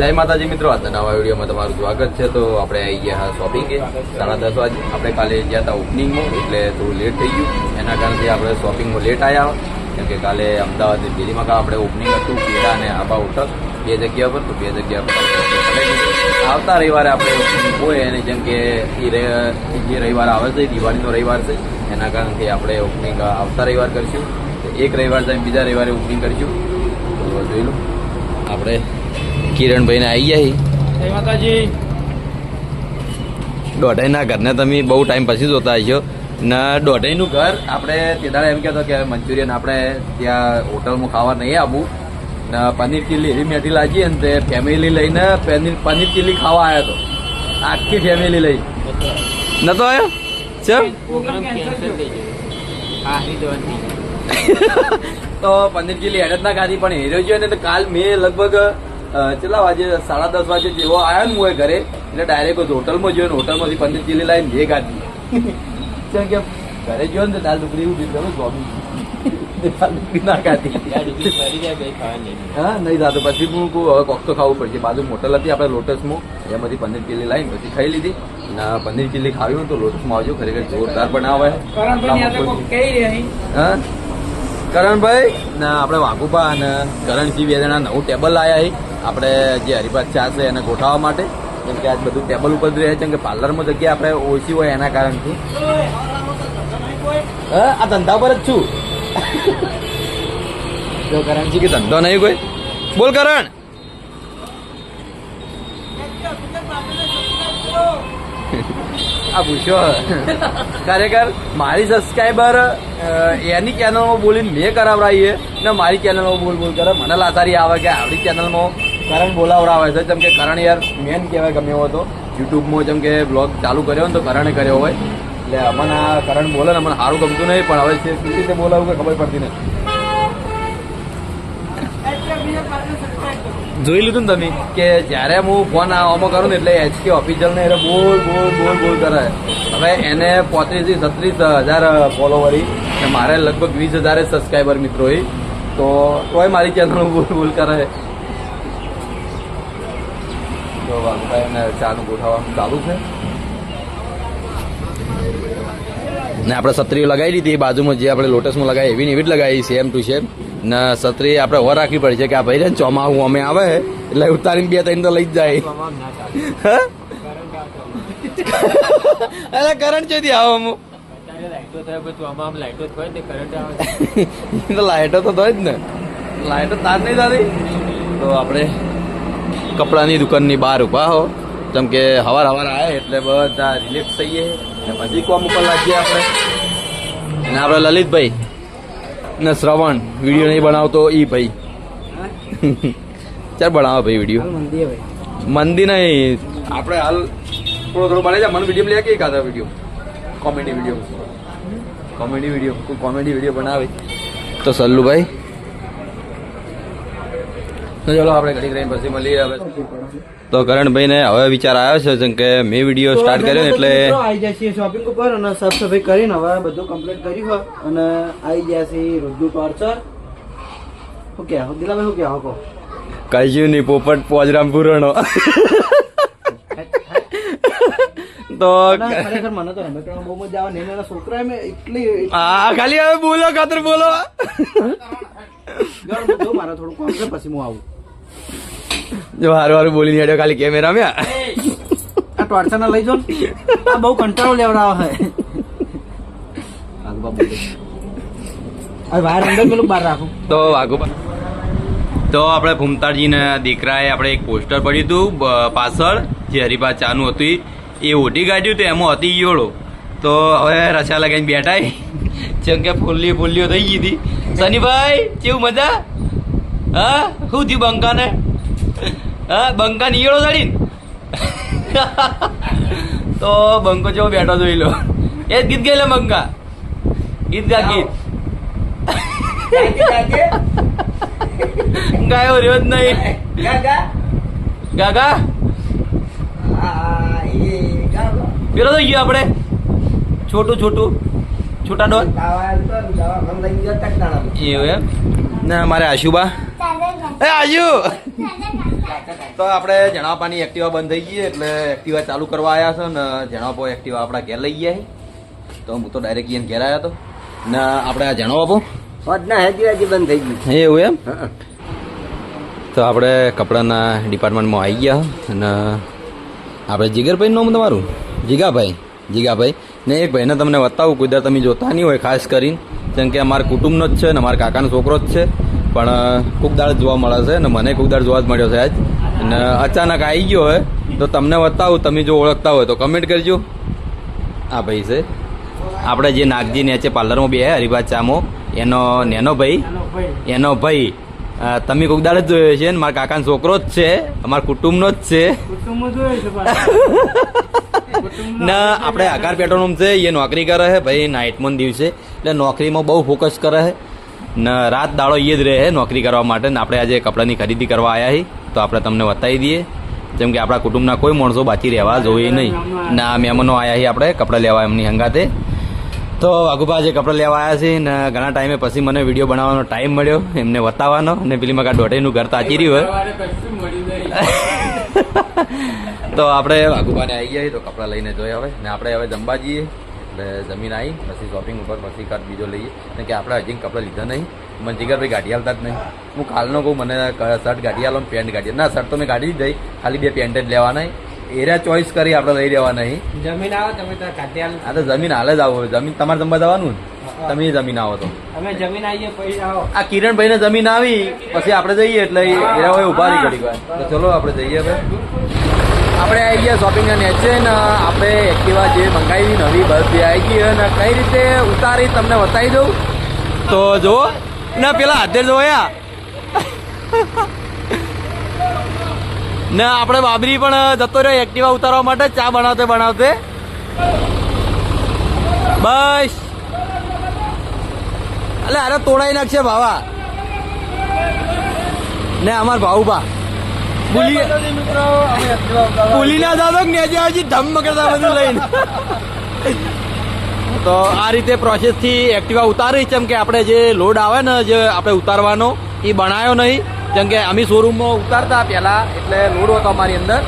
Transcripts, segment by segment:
જય માતાજી મિત્રો, આજના નવા વિડીયોમાં તમારું સ્વાગત છે. તો આપણે આવી ગયા શોપિંગે સાડા દસ વાગે આપણે કાલે ગયા હતા ઓપનિંગમાં એટલે થોડું લેટ થઈ ગયું. એના કારણથી આપણે શોપિંગમાં લેટ આવ્યા કેમ કે કાલે અમદાવાદ દિલ્હીમાં આપણે ઓપનિંગ હતું કેડા અને આબા ઉઠક બે જગ્યા પર. તો બે જગ્યા પર. આવતા રવિવારે આપણે હોય અને જેમ કે જે રવિવાર આવે છે, દિવાળીનો રવિવાર છે, એના કારણથી આપણે ઓપનિંગ આવતા રવિવાર કરીશું. એક રવિવાર જાય બીજા રવિવારે ઓપનિંગ કરીશું. તો જોઈ લો. આપણે કિરણભાઈને આવી ગયા જય માતાજી. દોઢાઈના ઘરને તમે બહુ ટાઈમ પછી જોતા હશો. ને દોઢાઈનું ઘર આપણે તેદારે એમ કહેતો કે મંચુરિયન આપણે ત્યાં હોટલમાં ખાવા નહીં આવવું ને પનીર ચીલી એવી મેઠી લાગી અને તે ફેમિલી લઈને પનીર પનીર ચીલી ખાવા આવ્યો હતો આખી ફેમિલી લઈ. નતો આવ્યો ચમ? તો પનીર ચીલી હેડ જ ના ખાધી પણ હીરો છે ને તો કાલ મેં લગભગ કેટલા વાગે? સાડા દસ વાગે જેવો આવ્યો ને હું એ ઘરે. એટલે ડાયરેક્ટ હોટલમાં જોયો ને હોટલમાંથી પનીર ચીલી લાવીને જે ખાધી કેમ કે ઘરે જોયો ને દાલ ઢુકડી એવું ગમે ગોમી દાલ ઢુકડી ના નહીં. હા નહીં થતું પછી હું હવે કોક તો ખાવું પડશે. બાજુ મોટલ હતી આપણે લોટસમાં. એમાંથી પનીર ચીલી લાવીને પછી ખાઈ લીધી. અને પનીર ચીલી ખાવી હોય તો લોટસમાં આવજો ખરેખર જોરદાર બનાવે. હા? કરણભાઈ ને, આપણે વાઘુભા અને કરણજી બે જણા નવું ટેબલ લાયા આપણે જે હરિભાત ચા છે એને ગોઠવવા માટે. કેમ કે આજ બધું ટેબલ ઉપર જ રહે છે કે પાર્લરમાં જગ્યા આપણે ઓછી હોય એના કારણથી. આ ધંધા પર જ છું. જો કરણજી કે ધંધો નહીં કોઈ. બોલ કરણ. આ પૂછો ખરેખર મારી સબસ્ક્રાઈબર એની ચેનલમાં બોલીને મેં કરાવડાવીએ ને મારી ચેનલમાં બોલ બોલ કરે. મને લાતારી આવે કે આવડી ચેનલમાં કરણ બોલાવડાવે છે. જેમ કે કરણ યાર મેન કહેવાય ગમે એવો હતો યુટ્યુબમાં જેમ કે બ્લોગ ચાલુ કર્યો ને તો કરણે કર્યો હોય. એટલે અમને આ કરણ બોલે ને અમને સારું ગમતું નહીં, પણ હવે કેવી રીતે બોલાવું કે ખબર પડતી નથી. જોઈ લીધું ને તમે કે જ્યારે હું ફોન આવવામાં કરું ને એટલે એચકે ઓફિશિયલ ને એટલે બોલ બોલ બોલ બોલ કરે. હવે એને પોત્રીસથી છત્રીસ હજાર ફોલોવરી ને મારે લગભગ વીસ હજાર સબસ્ક્રાઈબર મિત્રો એ તો તોય મારી ચેનલ બોલ બોલ કરે. તો વાઘભાઈ એને ચાનું ગોઠવવાનું ચાલુ છે. ને આપણે સત્રીઓ લગાવી દીધી, એ બાજુમાં જે આપણે લોટસમાં લગાવી, એવી ને એવી જ લગાવી સેમ ટુ સેમ ને સત્રી આપણે ઓર રાખવી પડશે કે આ ભાઈ ને ચોમાહું અમે આવે, એટલે ઉતારીને બે ત્રણ તો લઈ જ જાય. અરે કરંટ છે આવો અમુક? થાય તો લાઇટો તો હોય જ ને. લાઇટો તાર નહીં થતી તો આપણે કપડાની દુકાનની બહાર ઊભા હો. જેમ કે હવાર હવાર આવે એટલે બધા રિલેક્સ થઈએ. પછી કોમ ઉપર લાગીએ આપણે. અને આપણે લલિતભાઈ. ને શ્રવણ વીડિયો નહીં બનાવતો ઈ ભાઈ. ચાલ બનાવો ભાઈ વીડિયો મંદી નહીં. આપણે હાલ થોડો થોડો બને છે મને વીડિયો લે કે કાતા video comedy video comedy video કોઈ કોમેડી વીડિયો બનાવે. તો સલ્લુભાઈ તો ચલો આપણે ઘડી રહીને પછી મળીએ હવે. તો કરણભાઈને હવે વિચાર આવ્યો છે જેમ કે મેં વીડિયો સ્ટાર્ટ કર્યો એટલે આવી જાય છે શોપિંગ ઉપર અને સાફ સફાઈ કરીને હવે બધું કમ્પ્લીટ કર્યું હોય અને આવી ગયા છે રોજનું ટોર્ચર શું કહેવા દિલાભાઈ શું કહેવા કહો. કજ્યું નહીં પોપટ પોજરામ પુરાણો. તો ખરેખર મને તો રમકડામાં બહુ મજા આવે નાના છોકરા મેં એટલી આ ખાલી હવે બોલો ખાતર બોલો. જો મારે થોડું કામ છે પછી હું આવું. જો હારું હારું બોલી હેડ્યો ખાલી કેમેરા મેં. આ ટોર્ચર ના લઈ જો. આ બહુ કંટાળો લેવડાવે છે. હવે બહાર અંદર પેલું બહાર રાખું. તો વાઘુ તો આપણે ભૂમતાળજીના દીકરાએ આપણે એક પોસ્ટર પડ્યું હતું પાછળ જે હરિભા ચાનું હતું. એ ઓઢી કાઢ્યું તો એમાં હતી ઈયોળો. તો હવે રસા લગાવીને બેઠા ઈ. જેમ કે ફૂલ્લી ફૂલ્લીઓ થઈ ગઈ હતી. સનીભાઈ કેવું મજા? હા? શું થયું બંકાને? હા બંકા ઈયોળો ચડીને? તો બંકો જેવો બેઠો જોઈ લો. એ જ ગીત ગયેલો બંકા. ગીત ગા ગીત. ગાયો રહ્યો જ નહીં. ગાગા? પેલો થઈ ગયો આપણે. છોટું છોટું. છોટા ડોલ. એવું એમ? ના મારે આશુબા. એ આજુ તો આપણે જણાવવાની એક્ટિવા બંધ થઈ ગઈ એટલે એક્ટિવા ચાલુ કરવા આવ્યા છે ને જણાવો એક્ટિવા આપણા ઘેર લઈ ગયા તો હું તો ડાયરેક્ટ એને ઘેર આવ્યો હતો ને આપણે આ જણાવો હોદના હજી હજી બંધ થઈ ગયું. એવું એમ? તો આપણે કપડાના ડિપાર્ટમેન્ટમાં આવી ગયા અને આપણે જીગરભાઈ નામ તમારું? જીગાભાઈ. જીગાભાઈ. ને એક ભાઈને તમને બતાવું કુદર તમે જોતા નહીં હોય ખાસ કરીને. જેમ કે અમારા કુટુંબનો જ છે ને અમારા કાકાનો છોકરો જ છે. પણ કોક દાળ જોવા મળે છે ને મને કોક દાળ જોવા જ મળ્યો છે આજ. અને અચાનક આવી ગયો હોય તો તમને બતાવું તમે જો ઓળખતા હોય તો કમેન્ટ કરજો. આ ભાઈ છે. આપણે જે નાગજી નેચે પાર્લરમાં બે હરિભા ચામો. એનો નેનો ભાઈ એનો ભાઈ તમે કોક દાડે જ જોયો છે મારા કાકાનો છોકરો જ છે. અમારા કુટુંબનો જ છે. ના આપણે આકાર પેટ્રોલ છે એ નોકરી કરે છે. ભાઈ નાઇટમાં દિવસે. એટલે નોકરીમાં બહુ ફોકસ કરે છે. ને રાત દાડો એ જ રહે છે નોકરી કરવા માટે. ને આપણે આજે કપડાની ખરીદી કરવા આવ્યા છીએ. તો આપણે તમને બતાવી દઈએ. જેમ કે આપણા કુટુંબના કોઈ માણસો બાકી રહેવા જોઈએ નહીં. ના મહેમાનો આવ્યા છીએ આપણે કપડાં લેવા એમની હંગાતે. તો વાઘુભા જે કપડાં લેવા આવ્યા છે ને ઘણા ટાઈમે પછી મને વીડિયો બનાવવાનો ટાઈમ મળ્યો એમને બતાવવાનો અને પેલી મકા દોઢેનું ઘર તાચી રહ્યું હોય. નહીં. તો આપણે વાઘુભાને આવી ગયા તો કપડાં લઈને જોઈએ હવે ને આપણે હવે જમવા જઈએ એટલે જમીન આવી પછી શોપિંગ ઉપર પછી કટ બીજો લઈએ. કેમ કે આપણે હજી કપડાં લીધા નહીં. મને જીગરભાઈ ગાડી હાલતા જ નહીં. હું કાલનો કહું મને શર્ટ ગાડી હાલો પેન્ટ ગાડી. ના શર્ટ તો મેં ગાડી જ દઈ. ખાલી બે પેન્ટ જ લેવાના એરિયા ચોઈસ કરી આપણે લઈ લેવા નહીં. જમીન આવો તમે આ તો જમીન હાલે જ આવો. જમીન તમારે જમવા જવાનું તમે જમીન આવો તો. અમે જમીન આવીએ પછી આવો. આ કિરણભાઈ ને જમીન આવી પછી આપણે જઈએ એટલે એરા હોય ઊભા રહી ઘડી વાર. તો ચલો આપણે જઈએ હવે. આપણે આવી ગયા શોપિંગ અને છે ને આપણે એક્ટિવા જે મંગાવી નવી બસ જે આવી ગઈ અને કઈ રીતે ઉતારી તમને બતાવી દઉં? તો જુઓ. ના પેલા હાથે જોયા. ને આપણે બાબરી પણ જતો રહ્યો એક્ટિવા ઉતારવા માટે. ચા બનાવતે બનાવતે. બસ. એટલે અરે તોડાઈ નાખશે ભાવા. ને અમાર ભાઉભા ભૂલી ભૂલી ના જાતો હજી ધમ કરતા બધું લઈને. તો આ રીતે પ્રોસેસથી એક્ટિવા ઉતારી. છે કે આપણે જે લોડ આવે ને જે આપણે ઉતારવાનો એ બનાવ્યો નહીં. જેમ કે અમે શોરૂમમાં ઉતારતા પહેલા, એટલે લોડ હતો અમારી અંદર.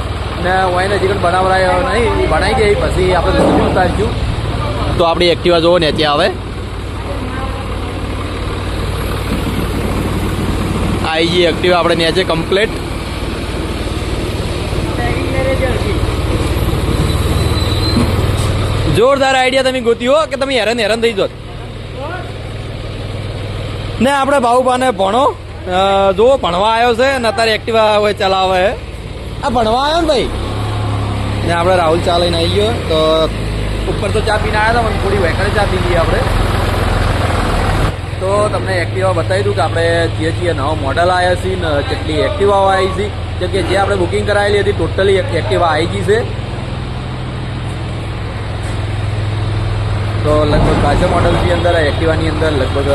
ને ઓઈને હજી કંઈ બનાવરાયો નહીં, એ બનાવી દે પછી આપણે જલ્દી ઉતારીશું. તો આપણી એક્ટિવા જોવો ને ત્યાં આવે આવી ગઈ એક્ટિવા આપણે નેચે કમ્પ્લેટ જોરદાર આઈડિયા તમે ગોતી હો, કે તમે હેરાન હેરાન થઈ જાઓ. ને આપણે ભાઉભાને ભણો. જુઓ ભણવા આવ્યો છે ને અત્યારે એક્ટિવા હોય ચલાવે આ ભણવા આવ્યો ને ભાઈ? ને આપણે રાહુલ ચા લઈને આવી ગયો તો ઉપર તો ચા પીને આવ્યા હતા થોડી વેકડે ચા પી લઈએ આપણે. તો તમને એક્ટિવા બતાવી દઉં કે આપણે જે જે નવો મોડલ આવ્યા છીએ ને કેટલી એક્ટિવાઓ આવી છે કે જે આપણે બુકિંગ કરાવેલી હતી ટોટલી એક્ટિવા આવી ગઈ છે. તો લગભગ કાચો મોડલની અંદર, એક્ટિવાની અંદર લગભગ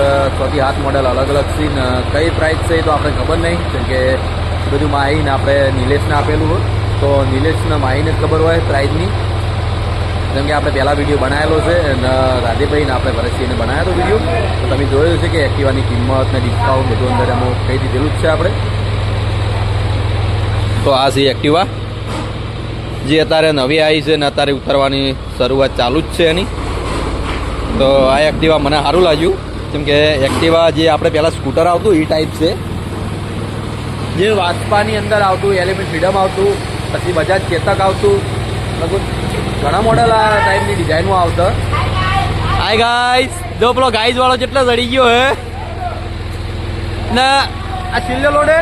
છ આઠ મોડલ અલગ અલગ છે કઈ પ્રાઇસ છે એ તો આપણે ખબર નહીં, કેમ કે બધું માહીને આપણે નિલેશને આપેલું હોય. તો નિલેશને માહીને ખબર હોય પ્રાઇસની જેમ કે આપણે પહેલાં વીડિયો બનાવેલો છે અને રાધેભાઈને આપણે ભરતસિંહને બનાવ્યો હતો વીડિયો તો તમે જોયું છે કે એક્ટિવાની કિંમત ને ડિસ્કાઉન્ટ બધું અંદર એમાં કહી દીધેલું જ છે આપણે. તો આ છે એક્ટિવા. જે અત્યારે નવી આવી છે ને અત્યારે ઉતરવાની શરૂઆત ચાલુ જ છે એની. તો આ એક્ટિવા મને સારું લાગ્યું. કેમ કે એક્ટિવા જે આપણે પહેલાં સ્કૂટર આવતું એ ટાઈપ છે. જે વાસ્પાની અંદર આવતું એલિમેન્ટ ફ્રીડમ આવતું, પછી બજાજ ચેતક આવતું. લગભગ ઘણા મોડલ આ ટાઈપની ડિઝાઇનો આવતા. હાય ગાઈસ જો પેલો ગાઈઝ વાળો જેટલો ચડી ગયો હે? ને આ છેલ્લો લોડે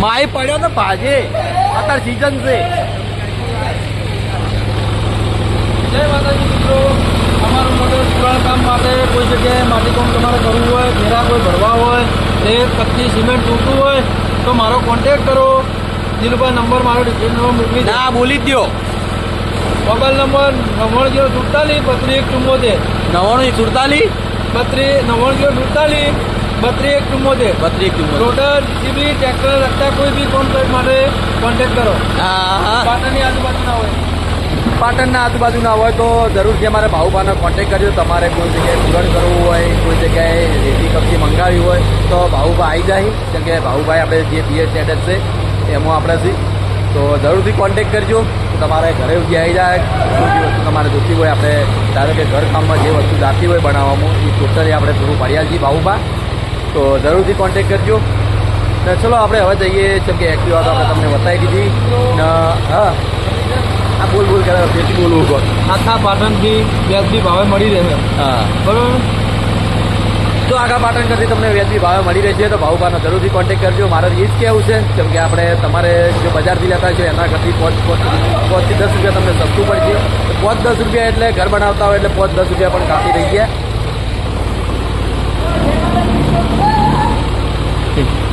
માય પડ્યો તો ભાજે અત્યારે સીઝન છે. જય માતાજી મિત્રો. અમારું મોટું પુરાણ કામ માટે કોઈ જગ્યાએ માટી કામ તમારે કરવું હોય ઘેરા કોઈ ભરવા હોય રેત કચ્છી સિમેન્ટ તૂટતું હોય તો મારો કોન્ટેક્ટ કરો. દિલભાઈ નંબર મારો ડિટેલ નંબર મોકલી ના બોલી દો મોબાઈલ નંબર નવ્વાણું જીરો સુડતાલીસ બત્રીસ એક ચુમ્મોતેર નવ્વાણું સુડતાલીસ? બત્રીસ નવ્વાણું જીરો સુડતાલીસ બત્રીસ એક ચુમ્મોતેર બત્રીસ ચુમ્મોતેર રોટર જીબી ટ્રેક્ટર રસ્તા કોઈ બી કોન્ટેક્ટ માટે કોન્ટેક્ટ કરો. પાટણની આજુબાજુના હોય. પાટણના આજુબાજુના હોય તો જરૂરથી અમારે ભાઉભાનો કોન્ટેક કરજો. તમારે કોઈ જગ્યાએ પૂરણ કરવું હોય, કોઈ જગ્યાએ રેતી કપચી મંગાવી હોય, તો ભાઉભા આવી જાય. કેમ કે ભાઉભાઈ આપણે જે પીએચ સ્ટેટસ છે, એમાં આપણાથી તો જરૂરથી કોન્ટેક કરજો. તમારે ઘરે સુધી આવી જાય. કોઈ વસ્તુ તમારે જોતી હોય, આપણે ધારો કે ઘર કામમાં જે વસ્તુ જાતી હોય બનાવવામાં, એ ટોટલી આપણે પૂરું ભર્યા છીએ ભાઉભા તો જરૂરથી કોન્ટેક કરજો. ને ચલો, આપણે હવે જઈએ. કેમ કે એક્ટિવા તો આપણે તમને બતાવી દીધી. ને, હા. આ બોલ બોલ કરે ફેરથી બોલવું કોણ આખા પાટણથી વ્યાજબી ભાવે મળી રહેશે હા. બરોબર? તો આગળ પાટણ કરતી તમને વ્યાજબી ભાવે મળી રહેશે તો ભાવભાનો જરૂરથી કોન્ટેક્ટ કરજો. મારે એ જ કહેવું છે? કેમ કે આપણે તમારે જે બજારથી લેતા છો એના કરતી પાંચ પોચ પોચથી દસ રૂપિયા તમને સસ્તું પડશે પોચ દસ રૂપિયા એટલે ઘર બનાવતા હોય એટલે પાંચ દસ રૂપિયા પણ કાપી રહી ગયા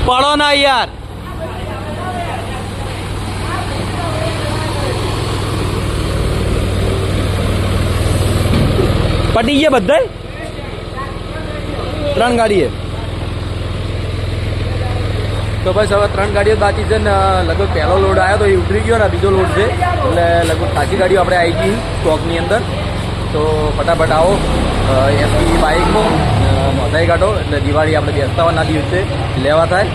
પડો ના યાર. પટી ગયા બધા ત્રણ ગાડીએ. તો બસ હવે ત્રણ ગાડીઓ બાકી છે ને, લગભગ પહેલો લોડ આવ્યો તો એ ઉતરી ગયો ને બીજો લોડ છે. એટલે લગભગ ખાસી ગાડીઓ આપણે આવી ગઈ સ્ટોકની અંદર. તો ફટાફટ આવો એસપી બાઇકમાં નોંધાઈ કાઢો, એટલે દિવાળી આપણે બેસતાવાના દિવસે લેવા થાય.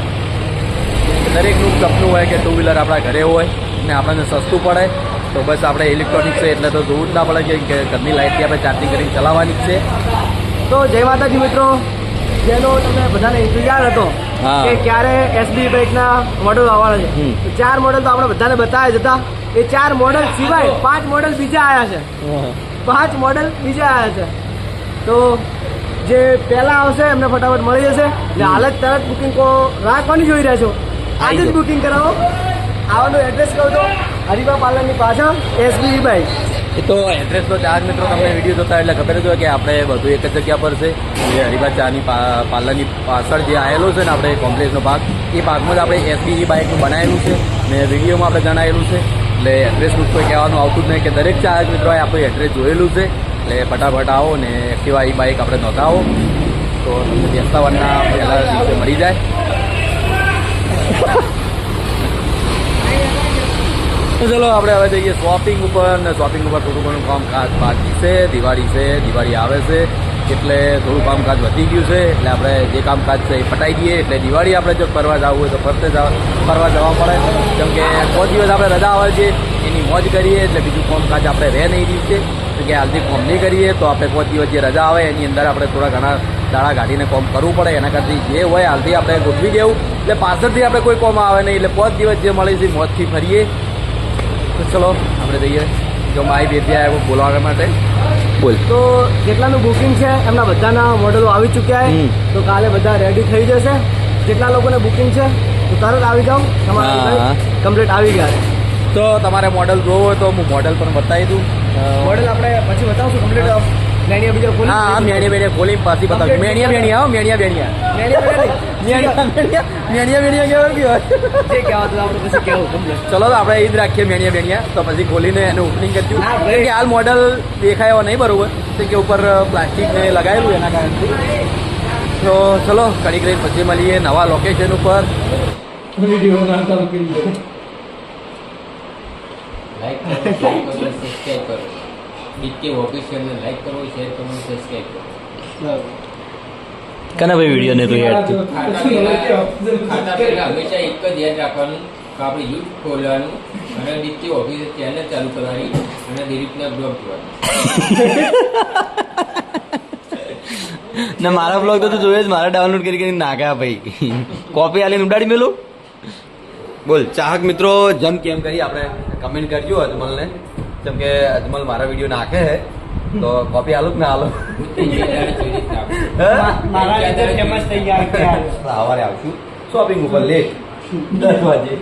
દરેકનું સપનું હોય કે ટુ વ્હીલર આપણા ઘરે હોય ને આપણને સસ્તું પડે. તો બસ આપણે ઇલેક્ટ્રોનિક છે એટલે તો જોવું જ ના પડે કે ઘરની લાઇટથી આપણે ચાર્જિંગ કરીને ચલાવવાની જ છે. તો જય માતાજી મિત્રો. જેનો તમને બધાને ઇંતજાર હતો કે ક્યારે એસબી બાઇકના મોડલ આવવાના છે. ચાર મોડલ તો આપણે બધાને બતાવ્યા જ હતા. એ ચાર મોડલ સિવાય પાંચ મોડલ બીજા આવ્યા છે. પાંચ મોડલ બીજા આવ્યા છે. તો જે પહેલા આવશે એમને ફટાફટ મળી જશે. એટલે હાલ જ તરત બુકિંગ રાખવાની જોઈ રહ્યા છો. આજે જ બુકિંગ કરાવો. આવવાનું એડ્રેસ કહું તો. હરિભા પાર્લરની પાછળ એસબી ભાઈ એ તો એડ્રેસ તો ચાર મિત્રો તમને વીડિયો જોતા એટલે ખબર જ હોય કે આપણે બધું એક જ જગ્યા પર છે. જે હરિભા ચાની પાર્લરની પાછળ જે આવેલો છે ને આપણે કોમ્પ્લેક્સનો ભાગ, એ ભાગમાં જ આપણે એસબી બાઇકનું બનાવેલું છે. ને વિડીયોમાં આપણે જણાવેલું છે. એટલે એડ્રેસનું કોઈ કહેવાનું આવતું જ નહીં કે દરેક ચાર મિત્રોએ આપણું એડ્રેસ જોયેલું છે. એટલે ફટાફટ આવો ને એક્ટિવા એ બાઇક આપણે નોંધાવો. તો તમને બેસતાવાના પહેલા દિવસે મળી જાય. તો ચલો આપણે હવે જઈએ શોપિંગ ઉપર ને શોપિંગ ઉપર થોડું ઘણું કામકાજ બાકી છે. દિવાળી છે, દિવાળી આવે છે, એટલે થોડું કામકાજ વધી ગયું છે, એટલે આપણે જે કામકાજ છે એ પટાઈ દઈએ. એટલે દિવાળી આપણે જો ફરવા જવું હોય તો ફરતે ફરવા જવા પડે. કેમ કે પાંચ દિવસ આપણે રજા આવે છે, એની મોજ કરીએ, એટલે બીજું કામકાજ આપણે રહે નહીં કેમ કે હાલથી કોમ નહીં કરીએ, તો આપણે પાંચ દિવસ જે રજા આવે, એની અંદર આપણે થોડા ઘણા દાડા કાઢીને કોમ કરવું પડે. એના કરતી જે હોય, હાલથી આપણે ગોઠવી દેવું. એટલે પાછળથી આપણે કોઈ કોમ આવે નહીં, એટલે પાંચ દિવસ જે મળે છે મોજથી ફરીએ. તો ચલો આપણે જઈએ. જો મારી બેબી આવ્યો બોલાવવા માટે. બોલ. તો જેટલાનું બુકિંગ છે એમના બધાના મોડલો આવી ચૂક્યા છે. તો કાલે બધા રેડી થઈ જશે. જેટલા લોકોને બુકિંગ છે તો તરત આવી જાઓ. તમારે તમારા કમ્પ્લીટ આવી ગયા તો તમારે મોડલ જોવો હોય તો હું મોડલ પણ બતાવી દઉં. મોડલ આપણે પછી બતાવશું કમ્પ્લીટ મેણિયા બીજા કોલી હા મેણિયા મેણિયા મેણિયા મેણિયા બેણિયા મેણિયા બેણિયા ચલો તો આપણે એ રાખીએ મેણિયા બેણિયા તો પછી ખોલીને એનું ઓપનિંગ કર્યું કે હાલ મોડલ દેખાયો નહીં બરોબર. તો કે ઉપર પ્લાસ્ટિક ને લગાયેલું એના કારણે તો ચલો ઘડીક રહીને પછી મળીએ નવા લોકેશન ઉપર. લાઈક ડીકે ઓફિશિયલને લાઈક કરો શેર કરો સબસ્ક્રાઈબ કરો. કના ભાઈ વીડિયો ને તું ખાતા પહેલા હંમેશા એક જ યાદ રાખવાનું કે આપણે યુટ્યુબ ખોલવાનું અને ડીકે ઓફિસ ચેનલ ચાલુ કરવાની અને દિલીપના બ્લોગ જોવાનું ના મારા બ્લોગ તો તું જોયે જ મારા ડાઉનલોડ કરી કરી નાખ્યા ભાઈ. કોપી આલીને ઉડાડી મેલું? બોલ ચાહક મિત્રો જમ કેમ કરી આપણે કમેન્ટ કરજો અજમલને કેમ કે અજમલ મારા વીડિયો નાખે હે તો કોપી આલુક ના આલો? સવારે આવશું. શોપિંગ ઉપર લેટ દસ વાગે.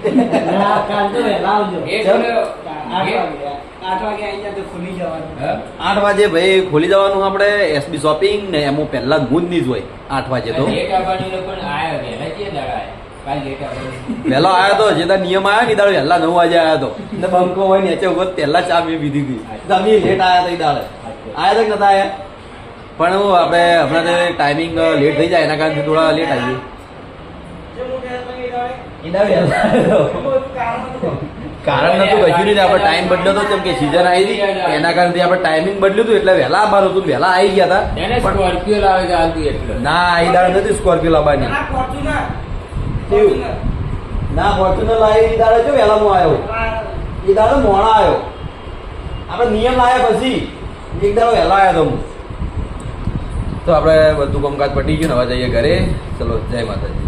આઠ વાગે ભાઈ ખોલી જવાનું આપણે એસબી શોપિંગ ને એમાં પહેલા ગુંદની જ હોય આઠ વાગે તો. વહેલો આવ્યો તો જે નિયમ આવ્યો ને દાડે વહેલા નવ વાગે આવ્યો હતો ને બંકો હોય ને નીચે વખત પહેલા ચા મેં પીધી હતી. અમે લેટ આવ્યા હતા એ દાડે. આવ્યા તો કે નતા આવ્યા પણ હું આપણે હમણાં ટાઈમિંગ લેટ થઈ જાય એના કારણે થોડા લેટ આવ્યો. કારણ નતું કશું નહીં આપણે ટાઈમ બદલ્યો હતો કેમ કે સીઝન આવી હતી. એના કારણે આપણે ટાઈમિંગ બદલ્યું હતું એટલે વહેલા આવવાનું હતું વહેલા આવી ગયા હતા ના એ દાડે નથી સ્કોર્પિયો લાવવાની. કેવું? ના ફોર્ચ્યુનર લાવી એ દાડે જો વહેલા હું આવ્યો એ દાડે મોડા આવ્યો આપણે નિયમ લાવ્યા પછી એક દાડો વહેલા આવ્યો તો હું. તો આપણે બધું કામકાજ પટી ગયું હવે જઈએ ઘરે. ચલો, જય માતાજી.